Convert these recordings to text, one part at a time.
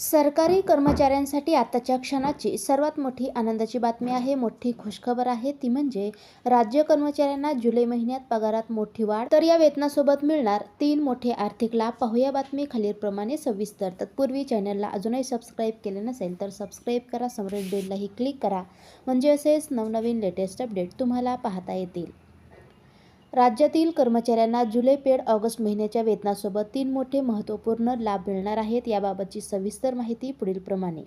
सरकारी कर्मचाऱ्यांसाठी आताच्या क्षणाची सर्वात मोठी आनंदाची बातमी आहे. मोठी खुशखबर आहे. ती म्हणजे राज्य कर्मचाऱ्यांना जुलै महिन्यात पगारात मोठी वाढ. तर या वेतनासोबत मिळणार तीन मोठे आर्थिक लाभ. पाहूया बातमी खालीलप्रमाणे. सविस्तर तत्पूर्वी चॅनलला अजूनही सबस्क्राईब केले नसेल तर सबस्क्राईब करा. समोर बेललाही क्लिक करा. म्हणजे असेच नवनवीन लेटेस्ट अपडेट तुम्हाला पाहता येतील. राज्यातील कर्मचाऱ्यांना जुलै पेड ऑगस्ट महिन्याच्या वेतनासोबत तीन मोठे महत्त्वपूर्ण लाभ मिळणार आहेत याबाबतची सविस्तर माहिती पुढीलप्रमाणे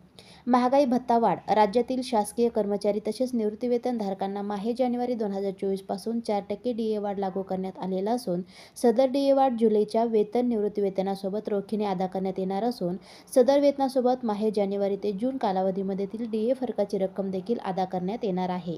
महागाई भत्ता वाढ राज्यातील शासकीय कर्मचारी तसेच निवृत्तीवेतन धारकांना माहे जानेवारी दोन हजार चोवीसपासून चार टक्के डी ए वाढ लागू करण्यात आलेला असून सदर डी ए वाढ जुलैच्या वेतन निवृत्तीवेतनासोबत रोखीने अदा करण्यात येणार असून सदर वेतनासोबत माहे जानेवारी ते जून कालावधीमधील डी ए फरकाची रक्कम देखील अदा करण्यात येणार आहे.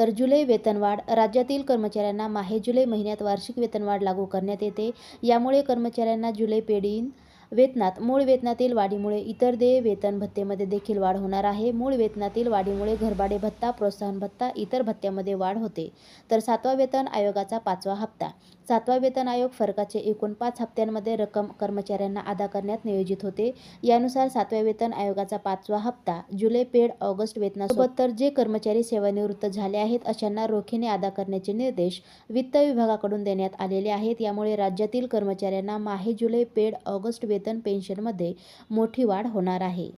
तर जुलै वेतनवाढ राज्यातील कर्मचाऱ्यांना माहे जुलै महिन्यात वार्षिक वेतनवाढ लागू करण्यात येते. यामुळे कर्मचाऱ्यांना जुलै पेढीन वेतनात. मूळ वेतनातील वाढीमुळे इतर देय वेतन भत्तेमध्ये देखील वाढ होणार आहे. मूळ वेतनातील वाढीमुळे घरभाडे भत्ता प्रोत्साहन भत्ता इतर भत्त्यामध्ये वाढ होते. तर सातवा वेतन आयोगाचा पाचवा हप्ता. सातवा वेतन आयोग फरकाचे एकूण पाच हप्त्यांमध्ये रक्कम कर्मचाऱ्यांना अदा करण्यात नियोजित होते. यानुसार सातव्या वेतन आयोगाचा पाचवा हप्ता. जुलै पेड ऑगस्ट वेतनासोबत तर जे कर्मचारी सेवानिवृत्त झाले आहेत अशांना रोखीने अदा करण्याचे निर्देश वित्त विभागाकडून देण्यात आलेले आहेत. यामुळे राज्यातील कर्मचाऱ्यांना माहे जुलै पेड ऑगस्ट वेतन वेतन पेन्शनमध्ये मोठी वाढ होणार आहे.